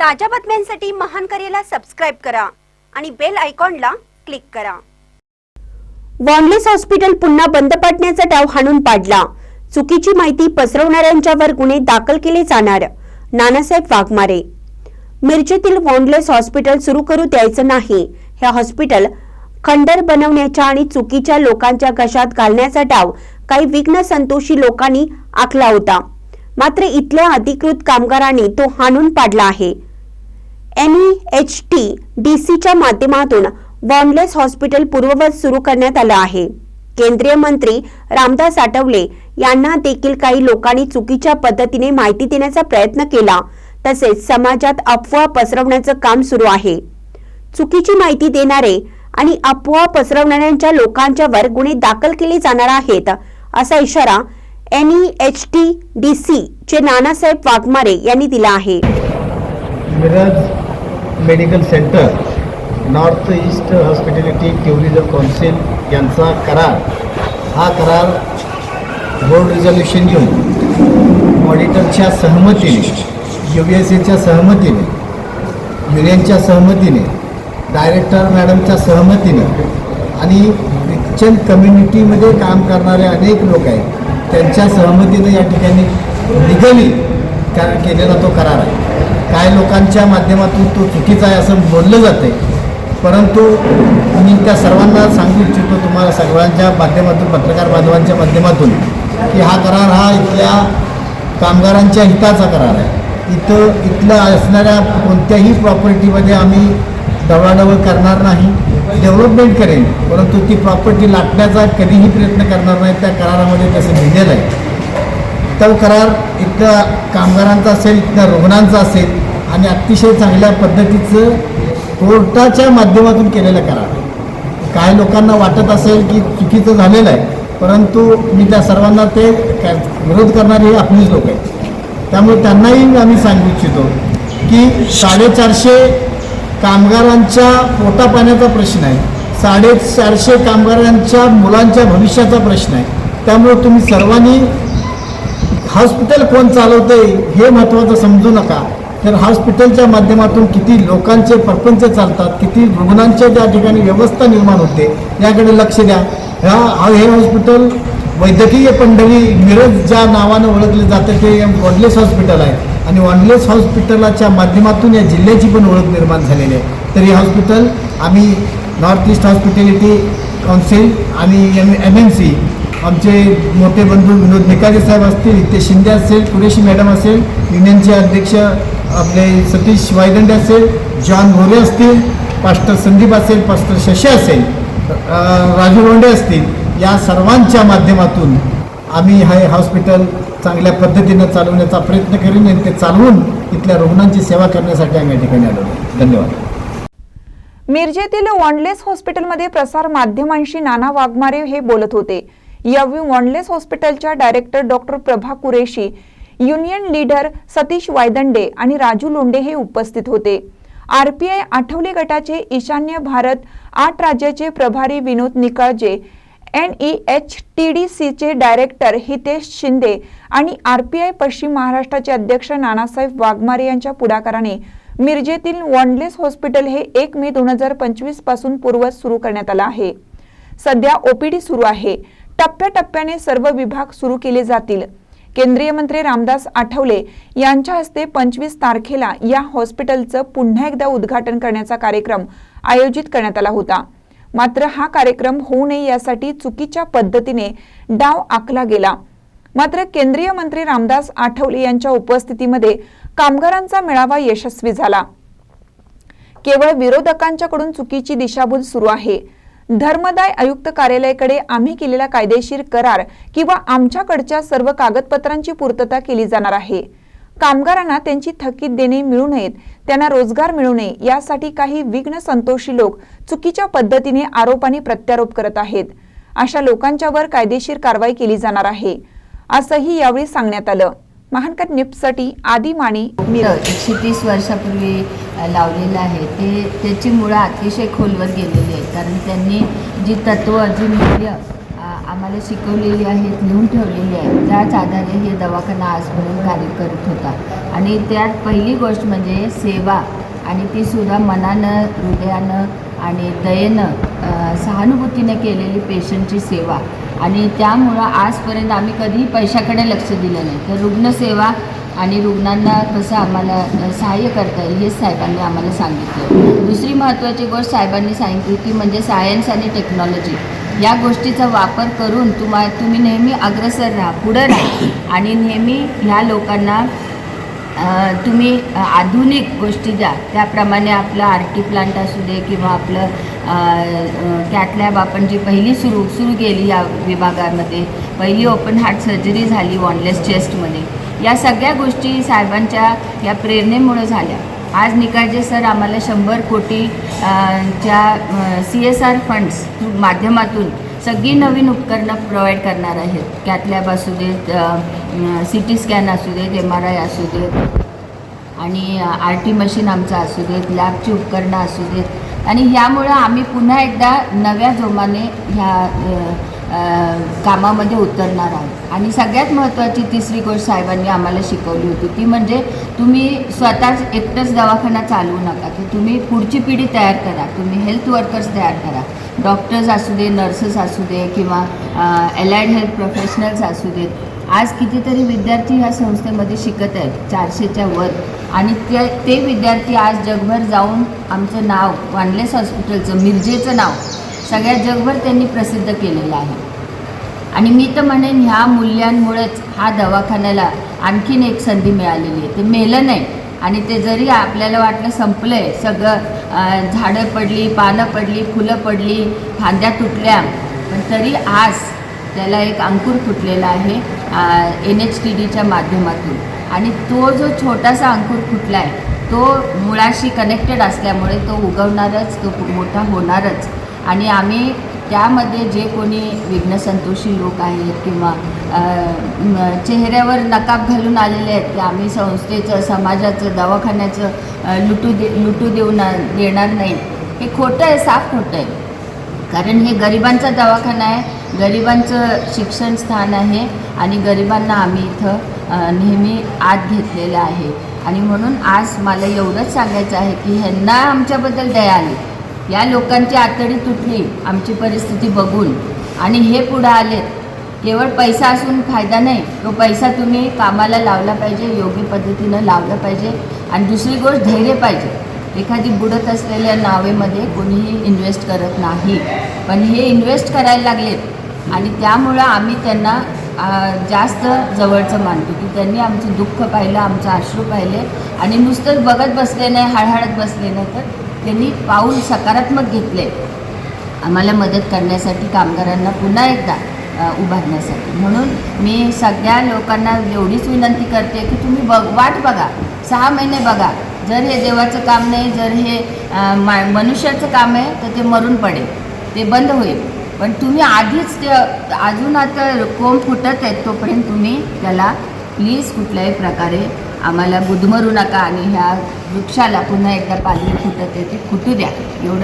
ताज्या बातम्यांसाठी महान करेला सबस्क्राईब करा आणि बेल आयकॉनला क्लिक करा. वॉनलेस हॉस्पिटल पुन्हा बंद पाडण्याचा डाव हाणून पाडला. चुकीची माहिती पसरवणाऱ्यांच्यावर गुन्हे दाखल केले जाणार. नानासाहेब वाघमारे. मिरजेतील वॉनलेस हॉस्पिटल सुरू करू द्यायचं नाही. हे हॉस्पिटल खंडर बनवण्याच्या आणि चुकीच्या लोकांच्या घशात घालण्याचा डाव काही विघ्न संतोषी लोकांनी आखला होता. मात्र इथल्या अधिकृत कामगारांनी तो हाणून पाडला आहे. N E H T D सीच्या माध्यमातून वॉनलेस हॉस्पिटल पूर्ववत सुरू करण्यात आलं आहे. केंद्रीय मंत्री रामदास आठवले यांना देखील काही लोकांनी चुकीच्या पद्धतीने माहिती देण्याचा प्रयत्न केला तसेच समाजात अफवा पसरवण्याचं काम सुरू आहे. चुकीची माहिती देणारे आणि अफवा पसरवणाऱ्यांच्या लोकांच्यावर गुन्हे दाखल केले जाणार आहेत असा इशारा N E H T D C चे नानासाहेब वाघमारे यांनी दिला आहे. Miraj medical centre north east hospitality tourism council यांचा करार. हा करार बोर्ड रिझोल्युशन घेऊन ऑडिटरच्या सहमतीने यू एस एच्या सहमतीने युनियनच्या सहमतीने डायरेक्टर मॅडमच्या सहमतीने आणि ख्रिश्चन कम्युनिटीमध्ये काम करणारे अनेक लोक आहेत त्यांच्या सहमतीने या ठिकाणी निगमी कारण केलेला तो करार आहे. काही लोकांच्या माध्यमातून तो चुकीचा आहे असं बोललं जातं आहे परंतु मी त्या सर्वांना सांगू इच्छितो तुम्हाला सगळ्यांच्या माध्यमातून पत्रकार बांधवांच्या माध्यमातून की हा करार हा इथल्या कामगारांच्या हिताचा करार आहे. इथं इथलं असणाऱ्या कोणत्याही प्रॉपर्टीमध्ये आम्ही डवळाडवळ करणार नाही डेव्हलपमेंट करेन परंतु ती प्रॉपर्टी लाटण्याचा कधीही प्रयत्न करणार नाही त्या करारामध्ये तसं लिहिलेलं आहे. तो करार इथल्या कामगारांचा असेल इथल्या रुग्णांचा असेल आणि अतिशय चांगल्या पद्धतीचं कोर्टाच्या माध्यमातून केलेलं करार. काही काय लोकांना वाटत असेल की चुकीचं झालेलं आहे परंतु मी त्या सर्वांना ते काय- विरोध करणारे हे आपलीच लोक आहेत. त्यामुळे त्यांनाही आम्ही सांगू इच्छितो की साडेचारशे कामगारांच्या पोटापाण्याचा प्रश्न आहे साडेचारशे कामगारांच्या मुलांच्या भविष्याचा प्रश्न आहे. त्यामुळे तुम्ही सर्वांनी हॉस्पिटल कोण चालवते हे महत्त्वाचं समजू नका. तर हॉस्पिटलच्या माध्यमातून किती लोकांचे प्रपंच चालतात किती रुग्णांच्या त्या ठिकाणी व्यवस्था निर्माण होते याकडे लक्ष द्या. ह्या हे हॉस्पिटल वैद्यकीय पंढरी मिरज ज्या नावानं ओळखलं जातं ते वॉनलेस हॉस्पिटल आहे. आणि वॉनलेस हॉस्पिटलाच्या माध्यमातून या जिल्ह्याची पण ओळख निर्माण झालेली आहे. तर हे हॉस्पिटल आम्ही नॉर्थ ईस्ट हॉस्पिटॅलिटी काउन्सिल आणि एम एम एन सी आमचे मोठे बंधू विनोद निकाजे साहेब असतील इथे शिंदे असेल कुरेशी मॅडम असेल युनियनचे अध्यक्ष आपले सतीश वायदंडे असेल जॉन मोरे असतील पास्टर संदीप असेल पास्टर शशी असेल राजू लोंढे असतील या सर्वांच्या माध्यमातून आम्ही हे हॉस्पिटल चांगल्या पद्धतीनं चालवण्याचा प्रयत्न करीन आणि ते चालवून इथल्या रुग्णांची सेवा करण्यासाठी आम्ही या ठिकाणी आलो धन्यवाद. मिरजेतील वॉनलेस हॉस्पिटलमध्ये प्रसार माध्यमांशी नाना वाघमारे हे बोलत होते. यावेळी वॉनलेस हॉस्पिटलच्या director doctor Prabha Qureshi union leader Satish Waydande आणि राजू लोंडे हे उपस्थित होते. आरपीआय आठवले गटाचे ईशान्य भारत आठ राज्याचे प्रभारी Vinod Nikalje N E H T D सीचे डायरेक्टर हितेश शिंदे आणि आरपीआय पश्चिम महाराष्ट्राचे अध्यक्ष नानासाहेब वाघमारे यांच्या पुढाकाराने मिरजेतील वॉन्डलेस हॉस्पिटल हे एक मे दोन हजार पंचवीसपासून पूर्वत सुरू करण्यात आलं आहे. सध्या ओपीडी सुरू आहे. टप्प्याटप्प्याने सर्व विभाग सुरू केले जातील. केंद्रीय मंत्री रामदास आठवले यांच्या हस्ते पंचवीस तारखेला या हॉस्पिटलचं पुन्हा एकदा उद्घाटन करण्याचा कार्यक्रम आयोजित करण्यात आला होता. मात्र हा कार्यक्रम होऊ नये यासाठी चुकीच्या पद्धतीने डाव आखला गेला. मात्र केंद्रीय मंत्री रामदास आठवले यांच्या उपस्थितीमध्ये कामगारांचा मेळावा यशस्वी झाला. केवळ विरोधकांच्याकडून चुकीची दिशाभूल सुरू आहे. धर्मदाय आयुक्त कार्यालयाकडे आम्ही केलेला कायदेशीर करार किंवा आमच्याकडच्या सर्व कागदपत्रांची पूर्तता केली जाणार आहे. कामगारांना त्यांची थकीत देणे मिळू नयेत त्यांना रोजगार मिळू नये यासाठी काही विघ्न संतोषी लोक चुकीच्या पद्धतीने आरोप आणि प्रत्यारोप करत आहेत. अशा लोकांच्यावर कायदेशीर कारवाई केली जाणार आहे असंही यावेळी सांगण्यात आलं. महानकर निपसाठी आदी माने मिरज एकशे तीस वर्षापूर्वी लावलेलं आहे. ते त्याची मुळं अतिशय खोलवर गेलेली आहे कारण त्यांनी जी तत्त्व जी मूल्य आम्हाला शिकवलेली आहेत लिहून ठेवलेली आहेत त्याच आधारे हे दवाखाना आजपर्यंत कार्य करत होता. आणि त्यात पहिली गोष्ट म्हणजे सेवा. आणि ती सुद्धा मनानं हृदयानं आणि दयेनं सहानुभूतीने केलेली पेशंटची सेवा. आणि त्यामुळं आजपर्यंत आम्ही कधीही पैशाकडे लक्ष दिलं नाही. तर रुग्णसेवा आणि रुग्णांना कसं आम्हाला सहाय्य करता येईल हेच साहेबांनी आम्हाला सांगितलं. दुसरी महत्त्वाची गोष्ट साहेबांनी सांगितली ती म्हणजे सायन्स आणि टेक्नॉलॉजी. या गोष्टीचा वापर करून तुम्हा तुम्ही नेहमी अग्रसर राहा पुढं राहा. आणि नेहमी ह्या लोकांना तुम्ही आधुनिक गोष्टी द्या त्याप्रमाणे आपलं आर टी प्लांट असू दे किंवा आपलं कॅटलॅब आपण जी पहिली सुरू सुरू केली या विभागामध्ये पहिली ओपन हार्ट सर्जरी झाली वॉनलेस चेस्टमध्ये या सगळ्या गोष्टी साहेबांच्या या प्रेरणेमुळे झाल्या. आज निकाळजे सर आम्हाला शंभर कोटी च्या सी एस आर फंड्स माध्यमातून सगळी नवीन उपकरणं प्रोव्हाइड करणार आहेत. कॅथलॅब असू देत सी टी स्कॅन असू देत एम आर आय असू देत आणि आर टी मशीन आमचं असू देत लॅबची उपकरणं असू देत. आणि ह्यामुळं आम्ही पुन्हा एकदा नव्या जोमाने ह्या कामामध्ये उतरणार आहोत. आणि सगळ्यात महत्त्वाची तिसरी गोष्ट साहेबांनी आम्हाला शिकवली होती ती म्हणजे तुम्ही स्वतःच एकटंच दवाखाना चालवू नका की तुम्ही पुढची पिढी तयार करा तुम्ही हेल्थ वर्कर्स तयार करा. डॉक्टर्स असू दे नर्सेस असू दे किंवा अलाइड हेल्थ प्रोफेशनल्स असू देत आज कितीतरी विद्यार्थी ह्या संस्थेमध्ये शिकत आहेत चारशेच्या वर. आणि ते ते विद्यार्थी आज जगभर जाऊन आमचं नाव वानलेस हॉस्पिटलचं मिरजेचं नाव सगळ्या जगभर त्यांनी प्रसिद्ध केलेलं आहे. आणि मी तर म्हणेन ह्या मूल्यांमुळेच हा दवाखान्याला आणखीन एक संधी मिळालेली आहे. ते मेलं नाही. आणि ते जरी आपल्याला वाटलं संपलं आहे सगळं झाडं पडली पानं पडली फुलं पडली फांद्या तुटल्या पण तरी आज त्याला एक अंकुर फुटलेला आहे एन एच टी डीच्या माध्यमातून. आणि तो जो छोटासा अंकुर फुटला आहे तो मुळाशी कनेक्टेड असल्यामुळे तो उगवणारच तो मोठा होणारच. आणि आम्ही त्यामध्ये जे कोणी विघ्नसंतोषी लोक आहेत किंवा चेहऱ्यावर नकाब घालून आलेले आहेत की आम्ही संस्थेचं समाजाचं दवाखान्याचं लुटू दे लुटू देऊ ना देणार नाही. हे खोटं आहे साफ खोटं आहे. कारण हे गरिबांचा दवाखाना आहे गरिबांचं शिक्षण स्थान आहे आणि गरिबांना आम्ही इथं नेहमी आत घेतलेलं आहे. आणि म्हणून आज मला एवढंच सांगायचं आहे की ह्यांना आमच्याबद्दल दया आली. या लोकांची आतडी तुटली आमची परिस्थिती बघून. आणि हे पुढं आलेत. केवळ पैसा असून फायदा नाही तो पैसा तुम्ही कामाला लावला पाहिजे योग्य पद्धतीनं लावलं पाहिजे. आणि दुसरी गोष्ट धैर्य पाहिजे. एखादी बुडत असलेल्या नावेमध्ये कोणीही इन्व्हेस्ट करत नाही. पण हे इन्व्हेस्ट करायला लागलेत. आणि त्यामुळं आम्ही त्यांना जास्त जवळचं मानतो. की त्यांनी आमचं दुःख पाहिलं आमचं अश्रू पाहिले. आणि नुसतंच बघत बसले नाही हळहळत बसले नाही तर त्यांनी पाऊल सकारात्मक घेतले. आम्हाला मदत करण्यासाठी कामगारांना पुन्हा एकदा उभारण्यासाठी. म्हणून मी सगळ्या लोकांना एवढीच विनंती करते की तुम्ही बघ वाट बघा. सहा महिने बघा. जर हे देवाचं काम नाही जर हे मा मनुष्याचं काम आहे तर ते मरून पडेल. ते बंद होईल. पण तुम्ही आधीच ते अजून आता कोंब फुटत आहेत तोपर्यंत तुम्ही त्याला प्लीज कुठल्याही प्रकारे आम्हाला गुदमरू नका आणि ह्या वृक्षाला पुन्हा एकदा पालवी फुटत आहे ते फुटू द्या. एवढं